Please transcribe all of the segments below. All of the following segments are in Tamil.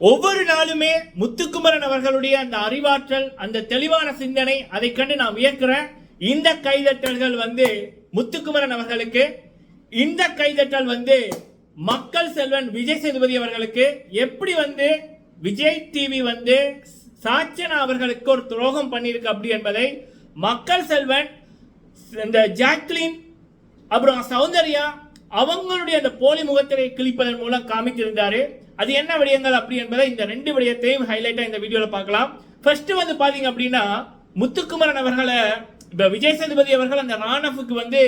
ஒவ்வொரு நாளுமே முத்துக்குமரன் அவர்களுடைய அந்த அறிவாற்றல் அந்த தெளிவான சிந்தனை அதை கண்டு நான் வியக்கிறேன் இந்த கைதட்டல்கள் வந்து முத்துக்குமரன் அவர்களுக்கு இந்த கைதட்டல் வந்து மக்கள் செல்வன் விஜய் சேதுபதி அவர்களுக்கு எப்படி வந்து விஜய் டிவி வந்து சாச்சனா அவர்களுக்கு ஒரு துரோகம் பண்ணியிருக்கு அப்படி என்பதை மக்கள் செல்வன் இந்த ஜாக்லின் அப்புறம் சௌந்தர்யா அவங்களுடைய அந்த போலி முகத்திரை கிழிப்பதன் மூலம் காமித்திருந்தாரு. அது என்ன விடயங்கள் அப்படி என்பதை இந்த ரெண்டு விடயத்தையும் ஹைலைட்டா இந்த வீடியோல பார்க்கலாம். ஃபர்ஸ்ட் வந்து பாத்தீங்க அப்படின்னா முத்துக்குமரன் அவர்களை இப்ப விஜய் சேதுபதி அவர்கள் அந்த ராணஃபுக்கு வந்து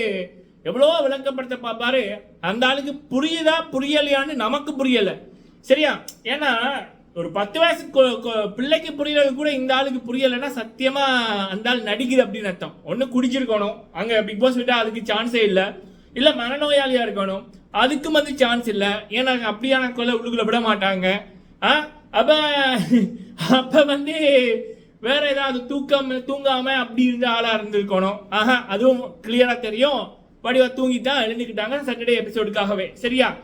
எவ்வளோ விளக்கப்படுத்த பார்ப்பாரு. அந்த ஆளுக்கு புரியுதா புரியலையான்னு நமக்கு புரியல. சரியா? ஏன்னா ஒரு பத்து வயசு பிள்ளைக்கு புரியறது கூட இந்த ஆளுக்கு புரியலைன்னா சத்தியமா அந்த ஆள் நடிக்குது அப்படின்னு அர்த்தம். ஒன்று குடிச்சிருக்கணும். அங்கே பிக் பாஸ் விட்டால் அதுக்கு சான்ஸே இல்லை. இல்லை மனநோயாளியாக இருக்கணும். அதுக்கும் வந்து சான்ஸ் இல்லை. ஏன்னா அப்படியான கொலை உள்ளுக்குள்ள விட மாட்டாங்க. ஆ? அப்போ அப்போ வந்து வேற ஏதாவது தூக்கம் தூங்காம அப்படி இருந்த ஆளாக இருந்திருக்கணும். ஆஹா அதுவும் கிளியராக தெரியும். வடிவா தான் எழுந்துக்கிட்டாங்க. சாட்டர்டே எபிசோடுக்காகவே சரியா?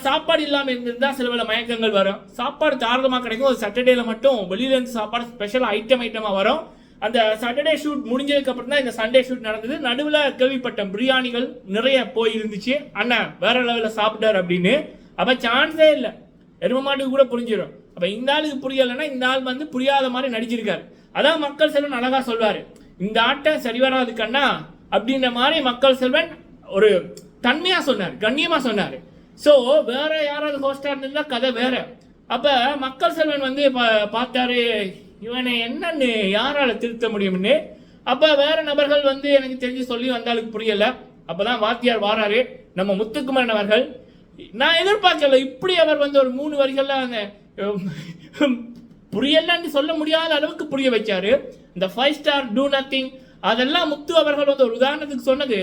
சாப்பாடு இல்லாமல் இருந்திருந்தா சில வேளை மயக்கங்கள் வரும். சாப்பாடு தாராளமாக கிடைக்கும். ஒரு சாட்டர்டேல மட்டும் வெளியில இருந்து சாப்பாடு ஸ்பெஷல் ஐட்டம் ஐட்டமாக வரும். அந்த சாட்டர்டே ஷூட் முடிஞ்சதுக்கு அப்புறம் தான் இந்த சண்டே ஷூட் நடந்தது. நடுவில் கேள்விப்பட்டேன் பிரியாணிகள் நிறைய போய் இருந்துச்சு அண்ணன் வேற லெவலில் சாப்பிட்டாரு அப்படின்னு. அப்போ சான்ஸே இல்லை. எரும மாட்டுக்கு கூட புரிஞ்சிடும் அப்போ இந்த ஆளுக்கு புரியலைன்னா இந்த ஆள் வந்து புரியாத மாதிரி நடிச்சிருக்காரு. அதான் மக்கள் செல்வன் அழகாக சொல்வார். இந்த ஆட்டம் சரி வராது கண்ணா அப்படின்ற மாதிரி மக்கள் செல்வன் ஒரு தன்மையாக சொன்னார் கண்ணியமாக சொன்னார். ஸோ வேற யாராவது ஹோஸ்டாக இருந்திருந்தால் கதை வேற. அப்போ மக்கள் செல்வன் வந்து பார்த்தாரு இவனை என்னன்னு யாரால் திருத்த முடியும்னு? அப்போ வேற நபர்கள் வந்து எனக்கு தெரிஞ்சு சொல்லி வந்தாளுக்கு புரியல. அப்பதான் வாத்தியார் வாராரு. நம்ம முத்துக்குமரன் அவர்கள் நான் எதிர்பார்க்கல இப்படி அவர் வந்து ஒரு மூணு வரிகளில் அந்த புரியலன்னு சொல்ல முடியாத அளவுக்கு புரிய வச்சாரு. இந்த ஃபைவ் ஸ்டார் டூ நத்திங் அதெல்லாம் முத்து அவர்கள் வந்து ஒரு உதாரணத்துக்கு சொன்னது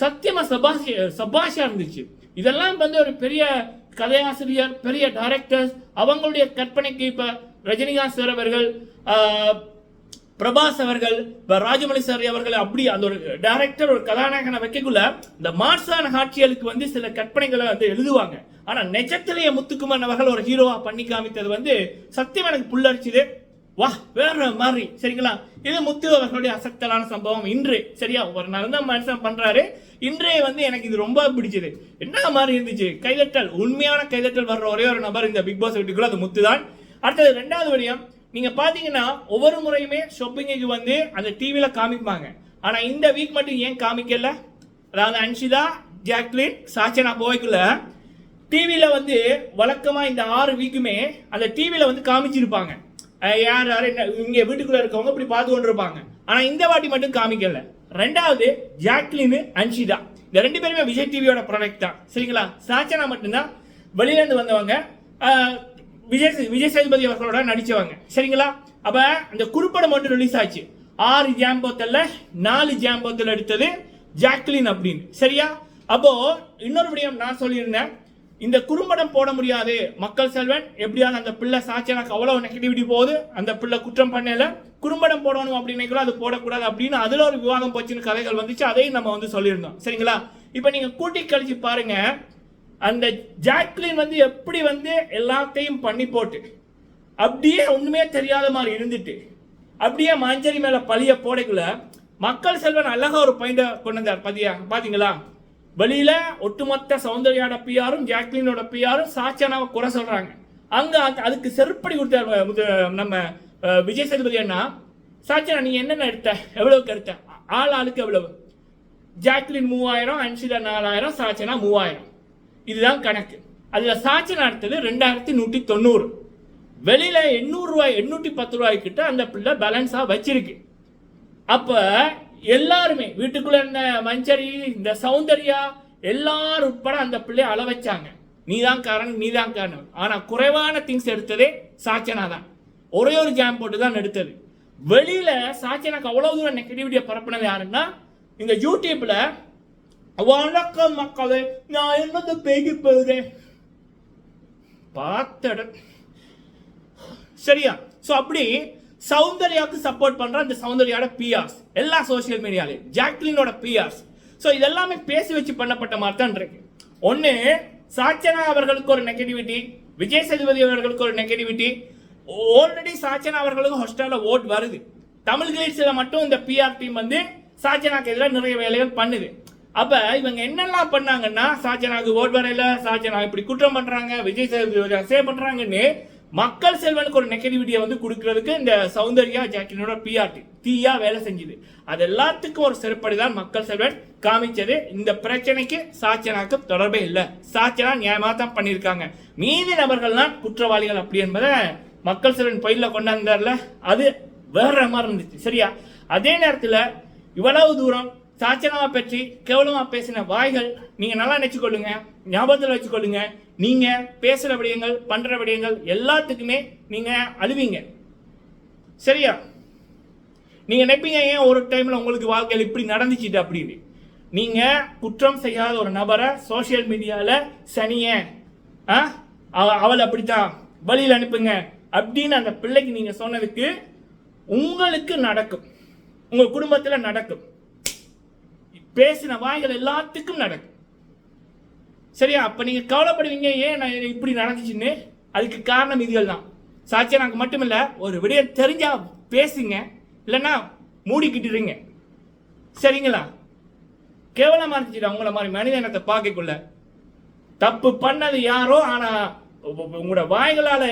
சத்தியமாக சபாஷ் சபாஷாக இருந்துச்சு. இதெல்லாம் வந்து ஒரு பெரிய கதையாசிரியர் பெரிய டைரக்டர்ஸ் அவங்களுடைய கற்பனைக்கு இப்போ ரஜினிகாந்த் சார் அவர்கள் பிரபாஸ் அவர்கள் இப்போ ராஜமௌழி சார் அவர்கள் அப்படி அந்த ஒரு டைரக்டர் ஒரு கதாநாயகனை வைக்கக்குள்ள இந்த மார்சான காட்சிகளுக்கு வந்து சில கற்பனைகளை வந்து எழுதுவாங்க. ஆனால் நெஜத்திலேயே முத்துக்குமார் அவர்கள் ஒரு ஹீரோவா பண்ணி காமித்தது வந்து சத்தியம் எனக்கு புல்லரிச்சுது. வா வேற மாதிரி சரிங்களா? இது முத்து அவர்களுடைய அசத்தலான சம்பவம். இன்று சரியா? ஒரு நாள் தான் மனுஷன் பண்றாரு. இன்றே வந்து எனக்கு இது ரொம்ப பிடிச்சது. என்ன மாதிரி இருந்துச்சு? கைதட்டல் உண்மையான கைதட்டல் வர்ற ஒரே ஒரு நபர் இந்த பிக் பாஸ் வீட்டுக்குள்ள அது முத்து தான் அடுத்தது ரெண்டாவது விடயம் நீங்க பாத்தீங்கன்னா ஒவ்வொரு முறையுமே ஷொப்பிங்குக்கு வந்து அந்த டிவியில் காமிப்பாங்க. ஆனா இந்த வீக் மட்டும் ஏன் காமிக்கல? அதாவது அன்ஷிதா ஜாக்லின் சாச்சனா போய்க்குள்ள டிவியில வந்து வழக்கமா இந்த ஆறு வீக்குமே அந்த டிவியில வந்து காமிச்சிருப்பாங்க. யார் யார் என்ன இங்க வீட்டுக்குள்ள இருக்கவங்க இப்படி பார்த்து கொண்டு இருப்பாங்க ஆனா இந்த வாட்டி மட்டும் காமிக்கல. ரெண்டாவது ஜாக்லின் அன்ஷிதா. இந்த ரெண்டு பேருமே விஜய் டிவியோட ப்ராடக்ட் தான். சரிங்களா? சாச்சனா மட்டும்தான் வெளியிலேருந்து வந்தவங்க. விஜய் சே- விஜய் சேதுபதி அவர்களோட நடிச்சவங்க. சரிங்களா? அப்ப அந்த குறுப்படம் மட்டும் ரிலீஸ் ஆச்சு. ஆறு ஜாம்பத்தில் நாலு ஜாம்பத்தில் எடுத்தது ஜாக்லின் அப்படின்னு. சரியா? அப்போ இன்னொரு விடயம் நான் சொல்லியிருந்தேன். இந்த குறும்படம் போட முடியாது மக்கள் செல்வன். எப்படியாவது அந்த பிள்ளை சாட்சியாக்கு அவ்வளோ நெகட்டிவிட்டி போகுது. அந்த பிள்ளை குற்றம் பண்ணல. குறும்படம் போடணும் அப்படின்னு அது போடக்கூடாது அப்படின்னு அதில் ஒரு விவாதம் போச்சுன்னு கதைகள் வந்துச்சு. அதையும் நம்ம வந்து சொல்லியிருந்தோம். சரிங்களா? இப்போ நீங்கள் கூட்டி கழிச்சு பாருங்கள் அந்த ஜாக்லின் வந்து எப்படி வந்து எல்லாத்தையும் பண்ணி போட்டு அப்படியே ஒன்றுமே தெரியாத மாதிரி இருந்துட்டு அப்படியே மஞ்சரி மேலே பழிய போடைக்குள்ள மக்கள் செல்வன் அழகா ஒரு பாயிண்ட கொண்டு வந்தார். பாத்தியா? பார்த்தீங்களா வெளியில் ஒட்டுமொத்த சௌந்தர்யாவோட பியாரும் ஜாக்லினோட பியாரும் சாட்சியானாவை குறை சொல்கிறாங்க அங்கே அது- அதுக்கு செருப்படி கொடுத்தார் முது- நம்ம விஜய் சேதுபதி அண்ணா. சாச்சனா நீ என்னென்ன எடுத்த? எவ்வளவுக்கு எடுத்த? ஆள் ஆளுக்கு எவ்வளவு? ஜாக்லின் மூவாயிரம் அன்சிதா நாலாயிரம் சாச்சனா மூவாயிரம். இதுதான் கணக்கு. அதில் சாட்சி எடுத்தது ரெண்டாயிரத்தி நூற்றி தொண்ணூறு. வெளியில் எண்ணூறுரூவாய் எண்ணூற்றி பத்து ரூபாய் கிட்ட அந்த பிள்ளை பேலன்ஸாக வச்சிருக்கு. அப்போ எல்லாருமே வீட்டுக்குள்ளே இருந்த மஞ்சரி இந்த சௌந்தர்யா எல்லாரும் உட்பட அந்த பிள்ளையை அள வச்சாங்க. நீதான் காரணம் நீதான் காரணம். ஆனால் குறைவான திங்ஸ் எடுத்ததே சாச்சனா தான். ஒரே ஒரு ஜாம் போட்டு தான் எடுத்தது. வெளியில் சாச்சனாக்கு அவ்வளோ தூரம் நெகட்டிவிட்டியை பரப்புனது யாருன்னா இந்த யூடியூப்பில் வணக்கம் மக்களே நான் என்னது பேகி போகிறேன்? பார்த்த சரியா? ஸோ அப்படி சௌந்தர்யாவுக்கு சப்போர்ட் பண்ற அந்த சௌந்தர்யாவோட பிஆர்ஸ் எல்லா சோஷியல் மீடியாலையும் ஜாக்லினோட பிஆர்ஸ் ஸோ இதெல்லாமே பேசி வச்சு பண்ணப்பட்ட மாதிரி தான் இருக்கு. ஒன்று சாச்சனா அவர்களுக்கு ஒரு நெகட்டிவிட்டி விஜய் சேதுபதி அவர்களுக்கு ஒரு நெகட்டிவிட்டி ஆல்ரெடி சாச்சனா அவர்களுக்கு ஹோஸ்டலில் ஓட் வருது. தமிழ் கிளீட்ஸ்ல மட்டும் இந்த பிஆர் டீம் வந்து சாச்சனாக்கு எதிராக நிறைய வேலைகள் பண்ணுது. அப்ப இவங்க என்னெல்லாம் பண்ணாங்கன்னா சாச்சனாக்கு ஓட் வரையில சாச்சனா இப்படி குற்றம் பண்றாங்க விஜய் சேதுபதி அசே பண்றாங்கன்னு மக்கள் செல்வனுக்கு ஒரு நெகட்டிவிட்டியை வந்து கொடுக்கறதுக்கு இந்த சௌந்தர்யா ஜாக்கினோட பிஆர்டி தீயா வேலை செஞ்சுது. அது எல்லாத்துக்கும் ஒரு செருப்படி தான் மக்கள் செல்வன் காமிச்சது. இந்த பிரச்சனைக்கு சாச்சனாக்கு தொடர்பே இல்லை. சாச்சனா நியாயமா தான் பண்ணியிருக்காங்க. மீதி நபர்கள்லாம் குற்றவாளிகள் அப்படி என்பதை மக்கள் செல்வன் பயில கொண்டாந்தார்ல அது வேற மாதிரி இருந்துச்சு. சரியா? அதே நேரத்தில் இவ்வளவு தூரம் சாச்சனாவை பற்றி கேவலமா பேசின வாய்கள் நீங்க நல்லா நினைச்சுக்கொள்ளுங்க ஞாபகத்தில் வச்சுக்கொள்ளுங்க. நீங்க பேசுற விடயங்கள் பண்ற விடயங்கள் எல்லாத்துக்குமே நீங்க அழுவீங்க. சரியா? நீங்க நினைப்பீங்க ஏன் ஒரு டைம்ல உங்களுக்கு வாழ்க்கையில் இப்படி நடந்துச்சுட்டு அப்படின்னு. நீங்க குற்றம் செய்யாத ஒரு நபரை சோஷியல் மீடியால சனிய அவள் அப்படித்தான் வழியில் அனுப்புங்க அப்படின்னு அந்த பிள்ளைக்கு நீங்க சொன்னதுக்கு உங்களுக்கு நடக்கும். உங்க குடும்பத்தில் நடக்கும். பேசின வாய்கள் எல்லாத்துக்கும் நடக்கும். சரியா? அப்போ நீங்கள் கவலைப்படுவீங்க ஏன் நான் இப்படி நடந்துச்சுன்னு? அதுக்கு காரணம் இதுகள் தான் சாட்சியனாக்கு மட்டும் இல்லை ஒரு விடயம் தெரிஞ்சா பேசுங்க இல்லைன்னா மூடிக்கிட்டுறீங்க சரிங்களா? கேவலமாக இருந்துச்சு உங்களை மாதிரி மனித இனத்தை பார்க்கக்குள்ள. தப்பு பண்ணது யாரோ ஆனால் உங்களோட வாய்களால்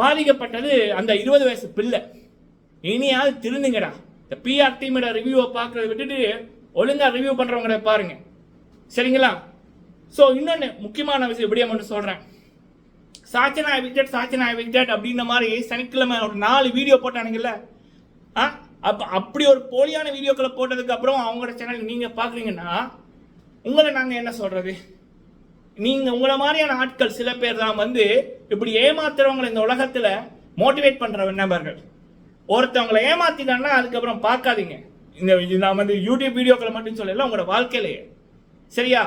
பாதிக்கப்பட்டது அந்த இருபது வயசு பிள்ளை. இனியாவது திருந்துங்கடா. இந்த பிஆர் டீமோட ரிவ்யூவை பார்க்கறத விட்டுட்டு ஒழுங்காக ரிவ்யூ பண்ணுறவங்கள பாருங்க. சரிங்களா? ஸோ இன்னொன்று முக்கியமான விஷயம் இப்படியே மட்டும் சொல்கிறேன் சாச்சனா எவிக்டட் சாச்சனா விக்டேட் அப்படின்ற மாதிரி சனிக்கிழமை ஒரு நாலு வீடியோ போட்டானுங்கல்ல? ஆ? அப்போ அப்படி ஒரு போலியான வீடியோக்களை போட்டதுக்கு அப்புறம் அவங்களோட சேனல் நீங்கள் பார்க்குறீங்கன்னா உங்களை நாங்கள் என்ன சொல்கிறது நீங்கள் உங்களை மாதிரியான ஆட்கள் சில பேர் தான் வந்து இப்படி ஏமாத்துறவங்களை இந்த உலகத்தில் மோட்டிவேட் பண்ணுற நபர்கள் ஒருத்தவங்களை ஏமாத்திட்டான்னா அதுக்கப்புறம் பார்க்காதீங்க. இந்த நான் வந்து யூடியூப் வீடியோக்களை மட்டும் சொல்லல உங்களோட வாழ்க்கையிலேயே சரியா?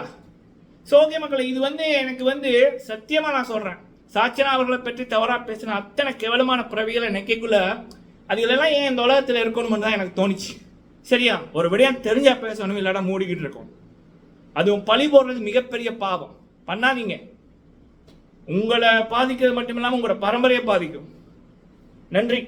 ஸோ ஓகே இது வந்து எனக்கு வந்து சத்தியமாக நான் சொல்கிறேன் சாச்சனா அவர்களை பற்றி தவறாக பேசின அத்தனை கேவலமான பிறவிகளை நினைக்கக்குள்ள அதுகளெல்லாம் ஏன் இந்த உலகத்தில் இருக்கணும்னு தான் எனக்கு தோணுச்சு. சரியா? ஒரு விடையாக தெரிஞ்சா பேசணும் இல்லாட்டா மூடிக்கிட்டு இருக்கோம் அதுவும் பழி போடுறது மிகப்பெரிய பாவம். பண்ணாதீங்க. உங்களை பாதிக்கிறது மட்டும் இல்லாமல் உங்களோட பரம்பரையை பாதிக்கும். நன்றி.